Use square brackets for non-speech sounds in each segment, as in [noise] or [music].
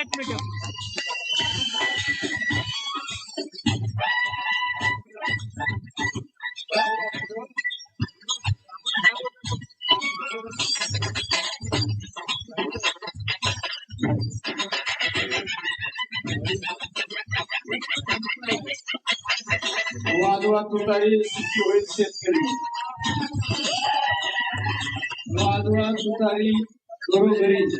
etmeyeceğim. tutayı şöyle sesleniyor. Vaduran tutayı doğru verince.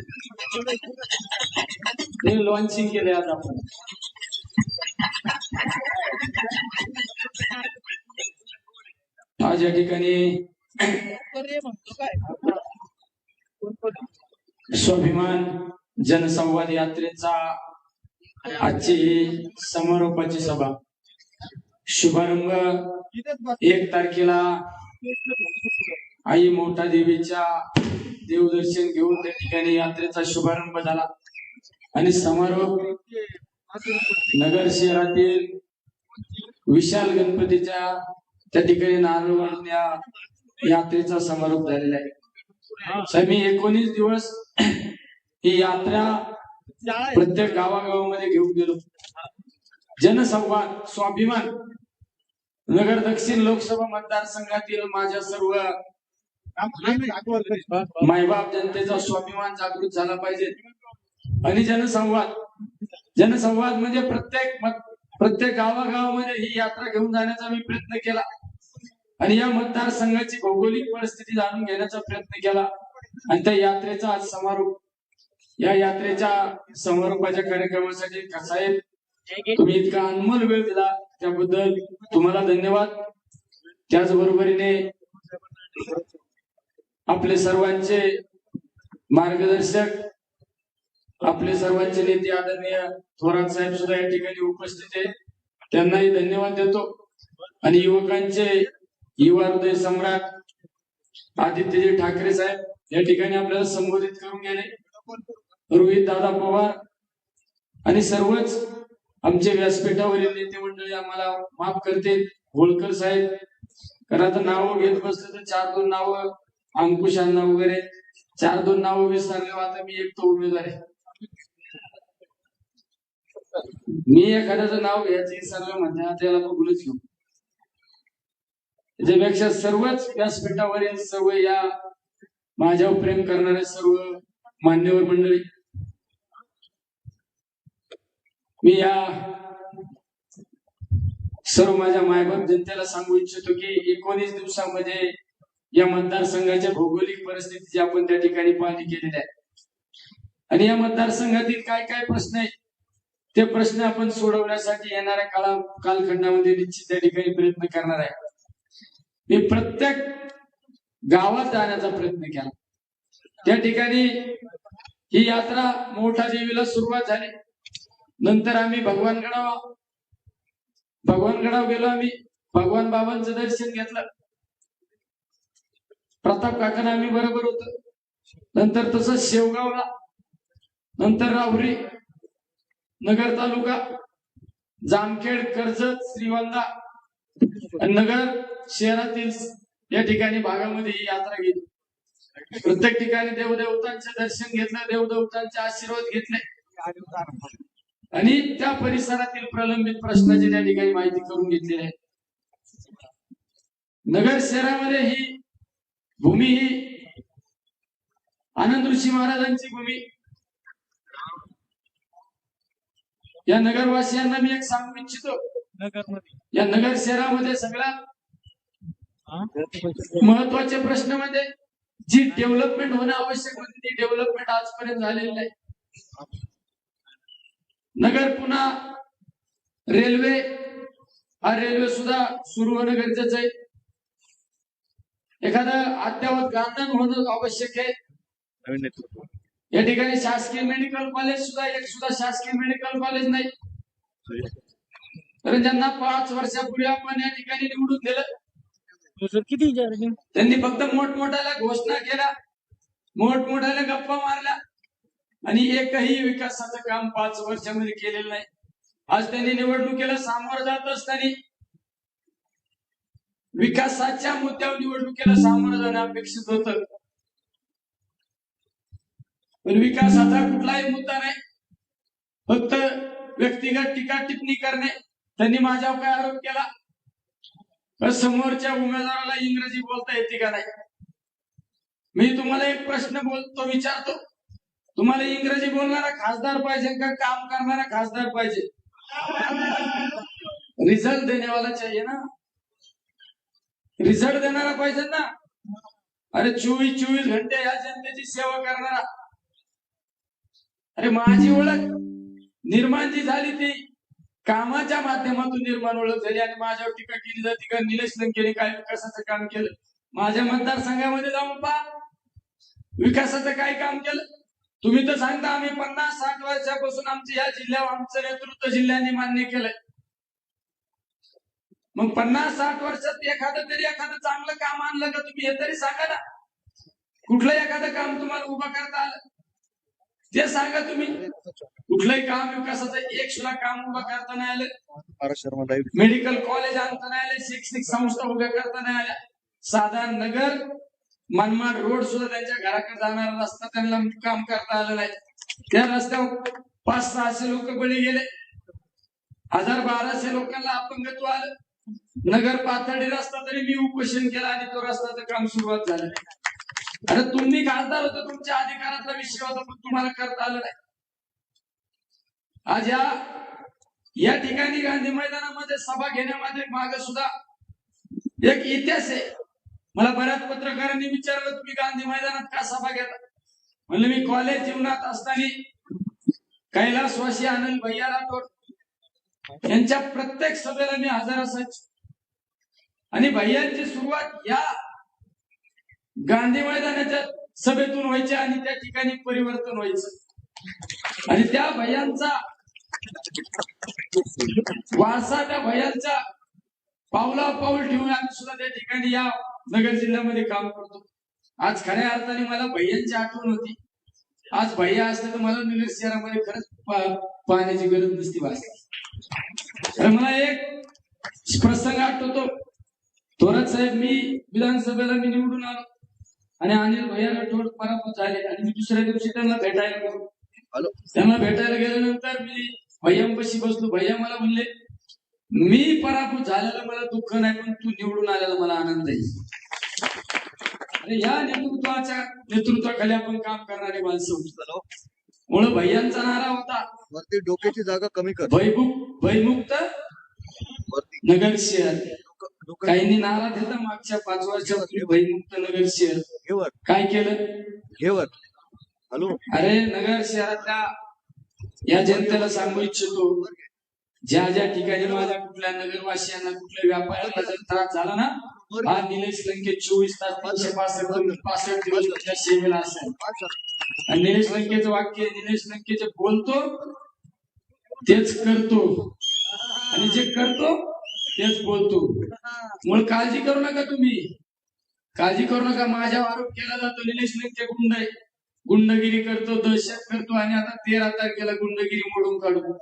ते launching केले आज आपण आज या ठिकाणी स्वाभिमान जनसंवाद यात्रेचा आजची ही समारोपाची सभा शुभारंभ एक तारखेला आई मोठा देवीच्या देवदर्शन घेऊन त्या ठिकाणी यात्रेचा शुभारंभ झाला आणि समारोप नगर शहरातील विशाल गणपतीच्या त्या ठिकाणी नारळ वाढून या यात्रेचा समारोप झालेला आहे. साहेब मी एकोणीस दिवस [clears throat] ही यात्रा प्रत्येक गावागावामध्ये घेऊन गेलो. जनसंवाद स्वाभिमान. नगर दक्षिण लोकसभा मतदारसंघातील माझ्या सर्व मायबाप जनतेचा स्वाभिमान जागृत झाला पाहिजे. आणि जनसंवाद. जनसंवाद म्हणजे प्रत्येक प्रत्येक गावागावामध्ये ही यात्रा घेऊन जाण्याचा मी प्रयत्न केला. आणि या मतदारसंघाची भौगोलिक परिस्थिती जाणून घेण्याचा प्रयत्न केला. आणि त्या यात्रेचा आज समारोप या यात्रेच्या समारोपाच्या कार्यक्रमासाठी साहेब तुम्ही इतका अनमोल वेळ दिला. त्याबद्दल तुम्हाला धन्यवाद. त्याचबरोबरीने आपले सर्वांचे मार्गदर्शक आपले सर्वांचे नेते आदरणीय थोरात साहेब सुद्धा या ठिकाणी उपस्थित आहे त्यांनाही धन्यवाद देतो. आणि युवकांचे युवा हृदय सम्राट आदित्यजी ठाकरे साहेब या ठिकाणी आपल्याला संबोधित करून गेले रोहित दादा पवार आणि सर्वच आमचे व्यासपीठावरील नेते मंडळी आम्हाला माफ करते होळकर साहेब कारण आता नावं घेत बसले तर चार दोन नावं अंकुशांना वगैरे चार दोन नावं विसरले आता मी एक तो उमेदवार आहे. मी एखाद्याचं नाव घ्यायचं सर्व म्हणजे त्याला बघूनच घेऊ. त्याच्यापेक्षा सर्वच व्यासपीठावरील सर्व या माझ्यावर प्रेम करणारे सर्व मान्यवर मंडळी मी या सर्व माझ्या मायबाप जनतेला सांगू इच्छितो की एकोणीस दिवसामध्ये या मतदारसंघाच्या भौगोलिक परिस्थितीची आपण त्या ठिकाणी पाहणी केलेली आहे. आणि या मतदारसंघातील काय काय प्रश्न आहे ते प्रश्न आपण सोडवण्यासाठी येणाऱ्या काळा कालखंडामध्ये निश्चित त्या ठिकाणी प्रयत्न करणार आहे. मी प्रत्येक गावात जाण्याचा प्रयत्न केला. त्या ठिकाणी ही यात्रा मोठा देवीला सुरुवात झाली. नंतर आम्ही भगवानगडाव भगवानगडाव गेलो आम्ही. भगवान बाबांचं दर्शन घेतलं. प्रताप काकांना आम्ही बरोबर होतो. नंतर तसंच शेवगावला. नंतर राहुरी. नगर तालुका जामखेड कर्जत श्रीवंदा. नगर शहरातील या ठिकाणी भागामध्ये ही यात्रा गेली. प्रत्येक ठिकाणी देवदेवतांचे दर्शन घेतलं देवदेवतांचे आशीर्वाद घेतले. आणि त्या परिसरातील प्रलंबित प्रश्नाची त्या ठिकाणी माहिती करून घेतलेली आहे. नगर शहरामध्ये ही भूमी ही आनंद ऋषी महाराजांची भूमी. या नगरवासियांना मी एक सांगू इच्छितो. नगरमध्ये. या नगर शहरामध्ये सगळ्यात? महत्त्वाचे प्रश्न म्हणजे जी डेव्हलपमेंट होणं आवश्यक होती ती डेव्हलपमेंट आजपर्यंत झालेली नाही. नगर पुन्हा रेल्वे हा रेल्वे सुद्धा सुरू होणं गरजेचं आहे. एखादं अद्यावत गांधण होणं आवश्यक आहे. या ठिकाणी शासकीय मेडिकल कॉलेज सुद्धा एक सुद्धा शासकीय मेडिकल कॉलेज नाही. कारण ज्यांना पाच वर्षापूर्वी आपण या ठिकाणी निवडून दिलं किती त्यांनी फक्त मोठमोठ्याला घोषणा केल्या मोठमोठ्याला गप्पा मारल्या आणि एकही विकासाचं काम पाच वर्षामध्ये केलेलं नाही. आज त्यांनी निवडणुकीला सामोरं जात असताना विकासाच्या मुद्द्यावर निवडणुकीला सामोरं जाणं अपेक्षित होतं. पण विकासाचा कुठलाही मुद्दा नाही. फक्त व्यक्तिगत टीका टिप्पणी करणे. त्यांनी माझ्यावर काय आरोप केला? समोरच्या उमेदवाराला इंग्रजी बोलता येते का नाही? मी तुम्हाला एक प्रश्न बोलतो विचारतो. तुम्हाला इंग्रजी बोलणारा खासदार पाहिजे का काम करणारा खासदार पाहिजे? रिझल्ट देण्यावाला चाहिए ना. रिझल्ट देणारा पाहिजे ना. अरे चोवीस चोवीस घंटे या जनतेची सेवा करणारा. अरे माझी ओळख. निर्माण जी झाली ती कामाच्या माध्यमातून निर्माण ओळख झाली आणि माझ्यावर टीका केली जाते का? निलेश लंकेने काय विकासाचं काम केलं? माझ्या मतदारसंघामध्ये जाऊन पहा. विकासाचं काय काम केलं? तुम्ही तर सांगता आम्ही पन्नास साठ वर्षापासून आमच्या या जिल्ह्यावर आमचं नेतृत्व जिल्ह्याने मान्य केलंय. मग पन्नास साठ वर्षात एखादं तरी एखादं चांगलं काम आणलं का? तुम्ही हे तरी सांगा ना. कुठलं एखादं काम तुम्हाला उभं करता आलं? ते सांगा तुम्ही. कुठलंही काम विकासाचं एक सुद्धा काम उभं करता नाही आलं. मेडिकल कॉलेज आणता नाही आले शैक्षणिक संस्था उभ्या करता नाही आल्या. साधा नगर मनमाड रोड सुद्धा त्यांच्या घराकडे जाणारा रस्ता त्यांना काम करता आलं नाही. त्या रस्त्यावर पाच सहाशे लोक बळी गेले. हजार बाराशे लोकांना अपंगत्व आलं. नगर पाथर्डी रस्ता तरी मी उपोषण केला आणि तो रस्त्याचं काम सुरुवात झालं. अरे तुम्ही खासदार होते तुमच्या अधिकारातला विषय होता पण तुम्हाला करता आलं नाही. आज या या ठिकाणी गांधी मैदानामध्ये सभा घेण्यामध्ये माग सुद्धा एक इतिहास आहे. मला बऱ्याच पत्रकारांनी विचारलं तुम्ही गांधी मैदानात का सभा घेता? म्हणलं मी कॉलेज जीवनात असताना कैलासवासी आनंद भैया राठोड यांच्या प्रत्येक सभेला मी हजर असायचो. आणि भैयांची सुरुवात या गांधी मैदानाच्या सभेतून व्हायचे आणि त्या ठिकाणी परिवर्तन व्हायचं. आणि त्या भयांचा वारसा त्या भयांचा पावला पाऊल ठेवून आम्ही सुद्धा त्या ठिकाणी या नगर जिल्ह्यामध्ये काम करतो. आज खऱ्या अर्थाने मला भैयांची आठवण होती. आज भैया असते तर मला नगर शहरामध्ये खरंच पा- पाहण्याची गरज नसती वाचली तर मला एक प्रसंग आठवतो. थोरात साहेब मी विधानसभेला मी निवडून आलो. आणि अनिल भैया राठोड पराभूत झाले. आणि मी दुसऱ्या दिवशी त्यांना भेटायला गेलो. त्यांना भेटायला गेल्यानंतर मी भैयांपाशी बसलो. भैया मला म्हणले मी पराभूत झालेलं मला दुःख नाही पण तू निवडून आलेला मला आनंद आहे. अरे या नेतृत्वाच्या नेतृत्वाखाली आपण काम करणारे माणसं मुळे भैयांचा नारा होता. वरती डोक्याची जागा कमी कर. वरती. नगर शहर काहींनी नारा दिला मागच्या पाच वर्षापूर्वी भयमुक्त नगर शहर. घे वर. काय केलं? घे वर. हॅलो? अरे नगर शहरातल्या या जनतेला सांगू इच्छितो ज्या ज्या ठिकाणी माझ्या कुठल्या नगरवासियांना कुठल्या व्यापाऱ्याला जर त्रास झाला ना हा निलेश लंके चोवीस तास तीनशे पासष्ट पासष्ट दिवस तुमच्या सेवेला असेल. आणि निलेश लंकेचं वाक्य निलेश लंकेचे बोलतो तेच करतो. आणि जे करतो तेच बोलतो. म्हणून काळजी करू नका तुम्ही. काळजी करू नका. माझ्यावर आरोप केला जातो. निलेश लंके गुंड आहे. गुंडगिरी करतो दहशत करतो आणि आता तेरा तारखेला गुंडगिरी मोडून काढू.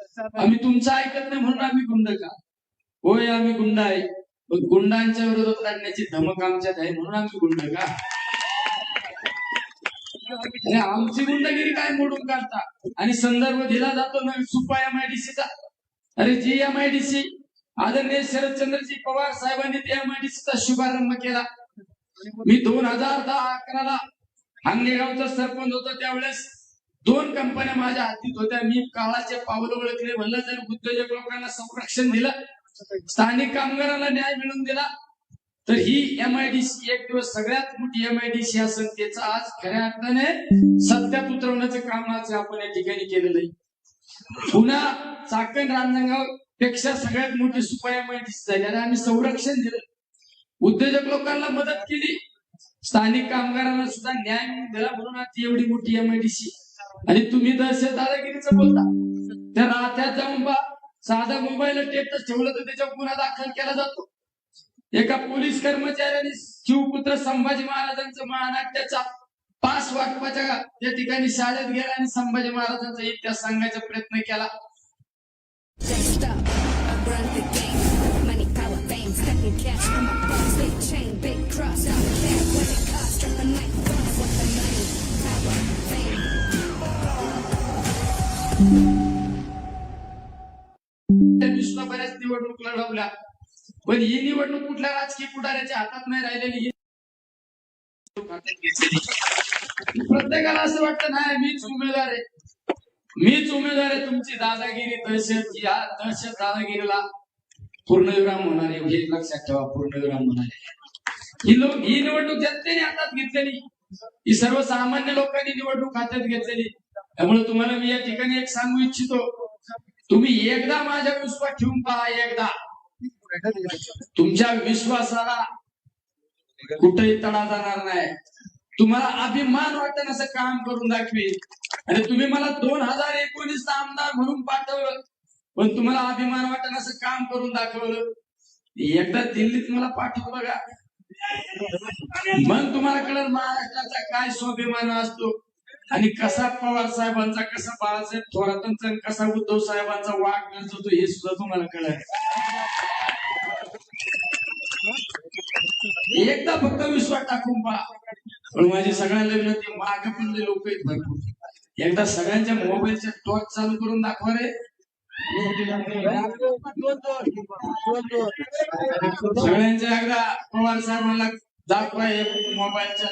आम्ही तुमचं ऐकत नाही म्हणून आम्ही गुंड का? होय आम्ही गुंड आहे. पण गुंडांच्या विरोधात लढण्याची धमक आमच्यात आहे म्हणून आम्ही गुंड का? आमची गुंडगिरी काय मोडून काढता? आणि संदर्भ दिला जातो ना सुपा एमआयडीसीचा अरे जी एमआयडीसी आदरणीय शरदचंद्रजी पवार साहेबांनी त्या एमआयडीसीचा शुभारंभ केला. मी दोन हजार दहा अकराला हांगेगावचा सरपंच होतो. त्यावेळेस दोन कंपन्या माझ्या हातीत होत्या. मी काळाचे पावलं ओळखले म्हणलं जर उद्योजक लोकांना संरक्षण दिलं स्थानिक कामगारांना न्याय मिळवून दिला तर ही एम आय डी सी एक दिवस सगळ्यात मोठी एम आयडी सी या त्याचं आज खऱ्या अर्थाने सत्यात उतरवण्याचं काम आज आपण या ठिकाणी केलेलं आहे. पुन्हा चाकण रांजणगाव पेक्षा सगळ्यात मोठी सुपाया माहिती झाली. आणि आम्ही संरक्षण दिलं. उद्योजक लोकांना मदत केली. स्थानिक कामगारांना सुद्धा न्याय दिला म्हणून आज ती एवढी मोठी एमआयडीसी आणि तुम्ही दहशत दादागिरीचं बोलता. त्या राहत्यात जाऊन बा साधा मोबाईल टेपच ठेवलं तर त्याच्यावर गुन्हा दाखल केला जातो. एका पोलीस कर्मचाऱ्याने शिवपुत्र संभाजी महाराजांचं महानाट्याचा पास वाटपाच्या त्या ठिकाणी शाळेत गेला आणि संभाजी महाराजांचा इतिहास सांगायचा प्रयत्न केला. Fame. निवडणूक लढवल्या. पण ही निवडणूक कुठल्या राजकीय पुढाऱ्याच्या हातात नाही राहिलेली प्रत्येकाला असं वाटतं नाही मीच उमेदवार आहे. मीच उमेदवार आहे. तुमची दादागिरी दहशत या दहशत दादागिरीला पूर्णविराम होणार आहे हे लक्षात ठेवा पूर्णविराम होणार आहे. ही लोक ही निवडणूक जनतेने हातात घेतलेली. ही सर्वसामान्य लोकांनी निवडणूक हातात घेतलेली. त्यामुळे तुम्हाला मी या ठिकाणी एक सांगू इच्छितो. तुम्ही एकदा माझ्या विश्वास ठेवून पहा एकदा. तुमच्या विश्वासाला कुठेही तडा जाणार नाही. तुम्हाला अभिमान वाटेल असं काम करून दाखवी आणि तुम्ही मला दोन हजार एकोणीस आमदार म्हणून पाठवलं. पण तुम्हाला अभिमान वाटेल असं काम करून दाखवलं. एकदा दिल्लीत मला पाठवू बघा. मग तुम्हाला कळलं महाराष्ट्राचा काय स्वाभिमान असतो. आणि कसा पवार साहेबांचा कसा बाळासाहेब थोरातांचा आणि कसा उद्धव साहेबांचा वाघ मिळतो हे सुद्धा तुम्हाला कळलं. एकदा फक्त विश्वास टाकून पहा. पण माझी सगळ्यांना विनंती माग पण लोक आहेत भरपूर. एकदा सगळ्यांच्या मोबाईलच्या टॉर्च चालू करून दाखवा रे. सगळ्यांच्या एकदा पवार साहेबांना दाखवा हे मोबाईलच्या.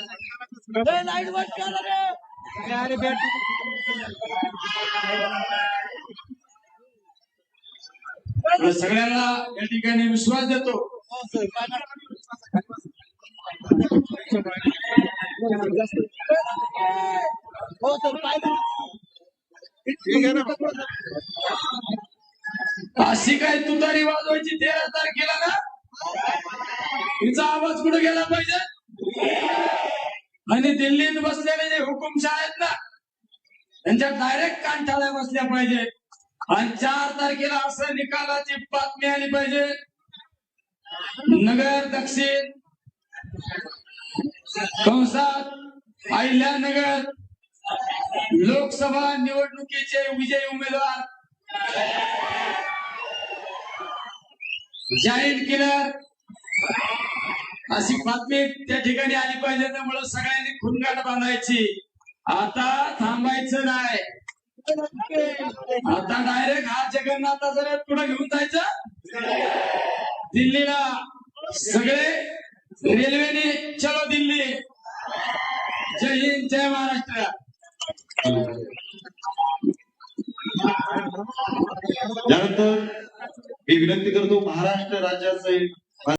सगळ्यांना या ठिकाणी विश्वास देतो. ठीक आहे ना. अशी काय तुतारी वाजवायची तेरा तारखेला ना? तिचा आवाज कुठे गेला पाहिजे? आणि दिल्लीत बसलेले जे हुकुमशाह आहेत ना त्यांच्या डायरेक्ट कानठाळ्या बसल्या पाहिजे. आणि चार तारखेला असं निकालाची बातमी आली पाहिजे. नगर दक्षिण कंसात अहिल्यानगर लोकसभा निवडणुकीचे विजयी उमेदवार. जाहीर केलं. अशी बातमी त्या ठिकाणी आली पाहिजे त्यामुळं सगळ्यांनी खुनगाट बांधायची. आता थांबायचं नाही. आता डायरेक्ट हा जगन्नाथाचा रथ पुढे घेऊन जायचं दिल्लीला सगळे रेल्वेने चलो दिल्ली. जय हिंद जय महाराष्ट्र. त्यानंतर मी विनंती करतो महाराष्ट्र राज्याचे